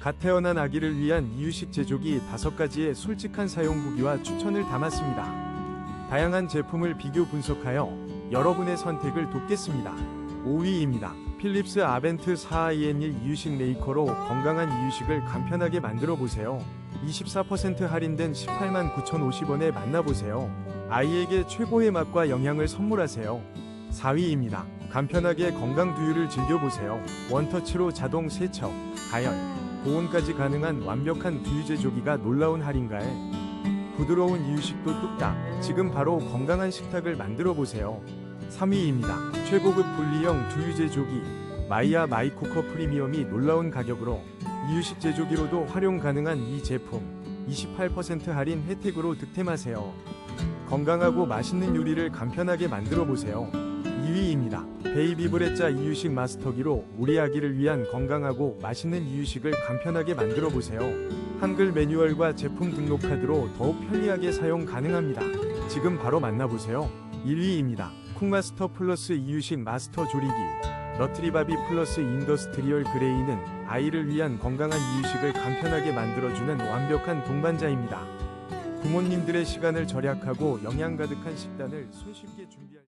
갓 태어난 아기를 위한 이유식 제조기 5가지의 솔직한 사용 후기와 추천을 담았습니다. 다양한 제품을 비교 분석하여 여러분의 선택을 돕겠습니다. 5위입니다. 필립스 아벤트 4IN1 이유식 메이커로 건강한 이유식을 간편하게 만들어 보세요. 24% 할인된 18만 9,050원에 만나보세요. 아이에게 최고의 맛과 영양을 선물하세요. 4위입니다. 간편하게 건강 두유를 즐겨보세요. 원터치로 자동 세척, 가열, 보온까지 가능한 완벽한 두유 제조기가 놀라운 할인가에 부드러운 이유식도 뚝딱 지금 바로 건강한 식탁을 만들어 보세요. 3위입니다. 최고급 분리형 두유 제조기 마이야 마이쿠커 프리미엄이 놀라운 가격으로 이유식 제조기로도 활용 가능한 이 제품 28% 할인 혜택으로 득템하세요. 건강하고 맛있는 요리를 간편하게 만들어 보세요. 2위입니다. 베이비 브레자 이유식 마스터기로 우리 아기를 위한 건강하고 맛있는 이유식을 간편하게 만들어 보세요. 한글 매뉴얼과 제품 등록 카드로 더욱 편리하게 사용 가능합니다. 지금 바로 만나보세요. 1위입니다. 쿡마스터 플러스 이유식 마스터 조리기 너트리바비 플러스 인더스트리얼 그레이는 아이를 위한 건강한 이유식을 간편하게 만들어주는 완벽한 동반자입니다. 부모님들의 시간을 절약하고 영양 가득한 식단을 손쉽게 준비할